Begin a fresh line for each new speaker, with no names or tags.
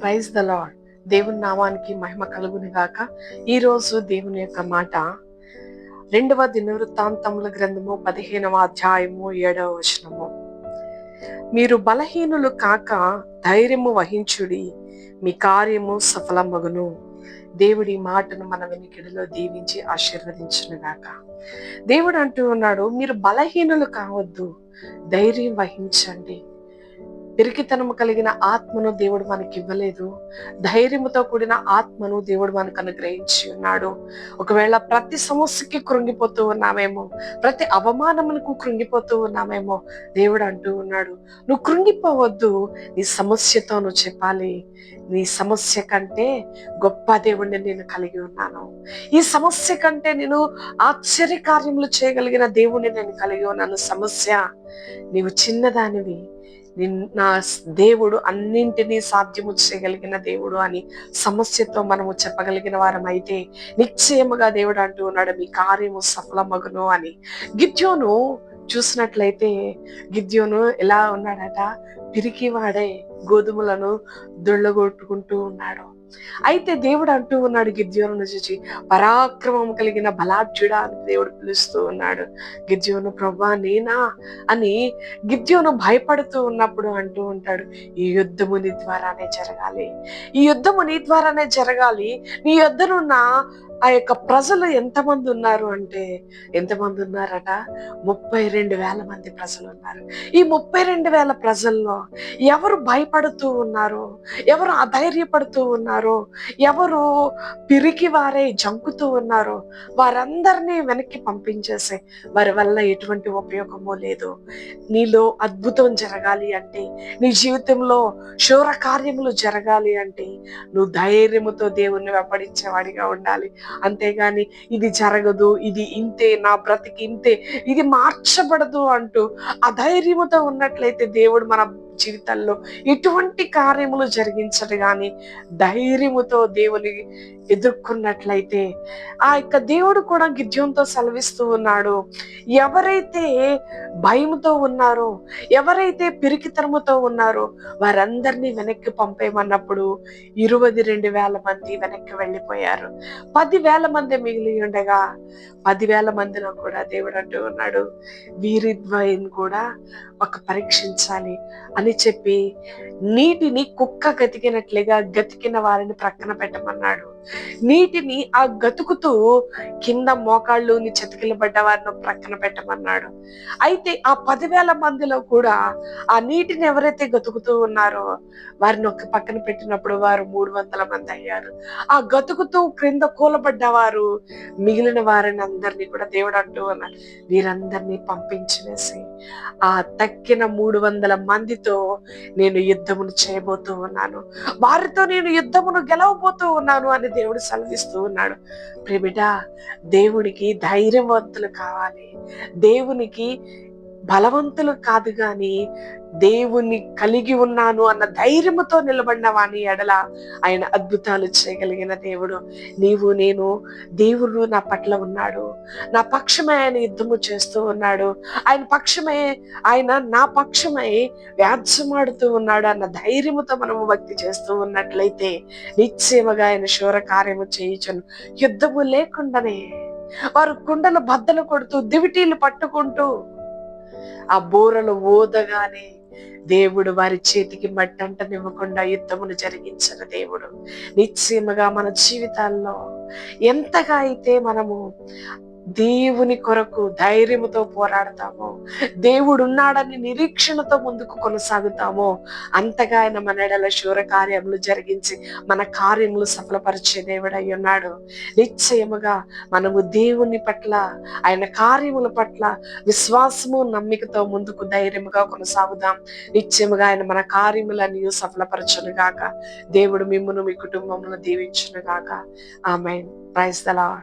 Praise the lord దేవుని నామానికి మహిమ కలుగుని గాక. ఈరోజు దేవుని యొక్క మాట రెండవ దినవృత్తాంతముల గ్రంథము పదిహేనవ అధ్యాయము ఏడవ వచనము. మీరు బలహీనులు కాక ధైర్యము వహించుడి మీ కార్యము సఫలమగును. దేవుడి మాటను మన వెనుకడిలో దీవించి ఆశీర్వదించునుగాక దేవుడు అంటూ ఉన్నాడు మీరు బలహీనులు కావద్దు ధైర్యం వహించండి. పిరికితనము కలిగిన ఆత్మను దేవుడు మనకి ఇవ్వలేదు. ధైర్యముతో కూడిన ఆత్మను దేవుడు మనకు అనుగ్రహించి ఉన్నాడు. ఒకవేళ ప్రతి సమస్యకి కృంగిపోతూ ఉన్నామేమో ప్రతి అవమానమునకు కృంగిపోతూ ఉన్నామేమో దేవుడు అంటూ ఉన్నాడు నువ్వు కృంగిపోవద్దు నీ సమస్యతో నువ్వు చెప్పాలి. నీ సమస్య కంటే గొప్ప దేవుడిని నేను కలిగి ఉన్నాను. ఈ సమస్య కంటే నేను ఆశ్చర్య కార్యములు చేయగలిగిన దేవుణ్ణి నేను కలిగి ఉన్నాను. సమస్య నీవు చిన్నదానివి. నా దేవుడు అన్నింటినీ సాధ్యము చేయగలిగిన దేవుడు అని సమస్యతో మనము చెప్పగలిగిన వారమైతే నిశ్చయముగా దేవుడు అంటూ ఉన్నాడు మీ కార్యము సఫలమగును అని. గిద్యోను చూసినట్లయితే గిద్యోను ఎలా ఉన్నాడట? పిరికివాడే గోధుమలను దొళ్ళగొట్టుకుంటూ ఉన్నాడు. అయితే దేవుడు అంటూ ఉన్నాడు గిద్యోను చూచి పరాక్రమం కలిగిన బలాఢ్యుడా అని దేవుడు పిలుస్తూ ఉన్నాడు. గిద్యోను ప్రభా నేనా? అని గిద్యోను భయపడుతూ ఉన్నప్పుడు అంటూ ఉంటాడు ఈ యుద్ధము నీ ద్వారానే జరగాలి. ఈ యుద్ధము నీ ద్వారానే జరగాలి. నీ యుద్ధనున్న ఆ యొక్క ప్రజలు ఎంతమంది ఉన్నారు అంటే ఎంతమంది ఉన్నారట? ముప్పై రెండు వేల మంది ప్రజలు ఉన్నారు. ఈ ముప్పై రెండు వేల ప్రజల్లో ఎవరు భయపడుతూ ఉన్నారు ఎవరు అధైర్యపడుతూ ఉన్నారు ఎవరు పిరికి వారే జంకుతూ ఉన్నారో? వారందరినీ వెనక్కి పంపించేసే వారి వల్ల ఎటువంటి ఉపయోగము లేదు. నీలో అద్భుతం జరగాలి అంటే నీ జీవితంలో శూర కార్యములు జరగాలి అంటే నువ్వు ధైర్యముతో దేవుణ్ణి వెంబడించేవాడిగా ఉండాలి. అంతేగాని ఇది జరగదు ఇది ఇంతే నా బ్రతికి ఇంతే ఇది మార్చబడదు అంటూ అధైర్యముతో ఉన్నట్లయితే దేవుడు మన జీవితాల్లో ఎటువంటి కార్యములు జరిగించడు కానీ ధైర్యముతో దేవుని ఎదుర్కొన్నట్లయితే ఆ యొక్క దేవుడు కూడా గిద్యంతో సెలవిస్తూ ఉన్నాడు. ఎవరైతే భయముతో ఉన్నారో ఎవరైతే పిరికితనముతో ఉన్నారో వారందరినీ వెనక్కి పంపేయమన్నప్పుడు ఇరవై రెండు వేల మంది వెనక్కి వెళ్ళిపోయారు. పది వేల మంది మిగిలి ఉండగా పదివేల మందిలో కూడా దేవుడు అంటూ ఉన్నాడు. వీరిద్వయం కూడా ఒక పరీక్షించాలి. అని చెప్పి నీటిని కుక్క గతికినట్లుగా గతికిన వారిని ప్రక్కన పెట్టమన్నాడు. నీటిని ఆ గతుకుతూ కింద మోకాళ్ళుని చతికిలబడ్డ వారిని ప్రక్కన పెట్టమన్నాడు. అయితే ఆ పదివేల మందిలో కూడా ఆ నీటిని ఎవరైతే గతుకుతూ ఉన్నారో వారిని ఒక పక్కన పెట్టినప్పుడు వారు మూడు వందల మంది అయ్యారు. ఆ గతుకుతూ క్రింద కూలబడ్డవారు మిగిలిన వారిని అందరినీ కూడా దేవుడు అంటూ ఉన్నాడు వీరందరినీ పంపించి వేసి ఆ తక్కిన మూడు వందల మందితో నేను యుద్ధమును చేయబోతూ ఉన్నాను. వారితో నేను యుద్ధమును గెలవబోతూ ఉన్నాను అని దేవుడు సెలవిస్తూ ఉన్నాడు. ప్రేమిట దేవునికి ధైర్యవంతులు కావాలి. దేవునికి బలవంతులు కాదు గాని దేవుణ్ణి కలిగి ఉన్నాను అన్న ధైర్యముతో నిలబడిన వాని ఎడల ఆయన అద్భుతాలు చేయగలిగిన దేవుడు. నీవు నేను దేవుడు నా పట్ల ఉన్నాడు. నా పక్షమే ఆయన యుద్ధము చేస్తూ ఉన్నాడు. ఆయన పక్షమే ఆయన నా పక్షమై వ్యాధ్యమాడుతూ ఉన్నాడు అన్న ధైర్యముతో మనము భక్తి చేస్తూ ఉన్నట్లయితే నిశ్చయముగా ఆయన శూర కార్యము చేయించను. యుద్ధము లేకుండానే వారు కుండలు బద్దలు కొడుతూ దివిటీలు పట్టుకుంటూ ఆ బోరలు ఓదగానే దేవుడు వారి చేతికి మట్టంటనివ్వకుండా యుద్ధమును జరిగించిన దేవుడు. నిశ్చయముగా మన జీవితాల్లో ఎంతగా అయితే మనము దేవుని కొరకు ధైర్యముతో పోరాడతామో. దేవుడు ఉన్నాడని నిరీక్షణతో ముందుకు కొనసాగుతామో. అంతగా ఆయన మన ఎడల శూర కార్యములు జరిగించి మన కార్యములు సఫలపరిచే దేవుడై ఉన్నాడు. నిశ్చయముగా మనము దేవుని పట్ల ఆయన కార్యముల పట్ల విశ్వాసము నమ్మికతో ముందుకు ధైర్యముగా కొనసాగుదాం. నిశ్చయముగా ఆయన మన కార్యములన్నీ సఫలపరచును గాక దేవుడు మిమ్మును మీ కుటుంబంలో దీవించును గాక ఆమె ప్రైజ్ దలా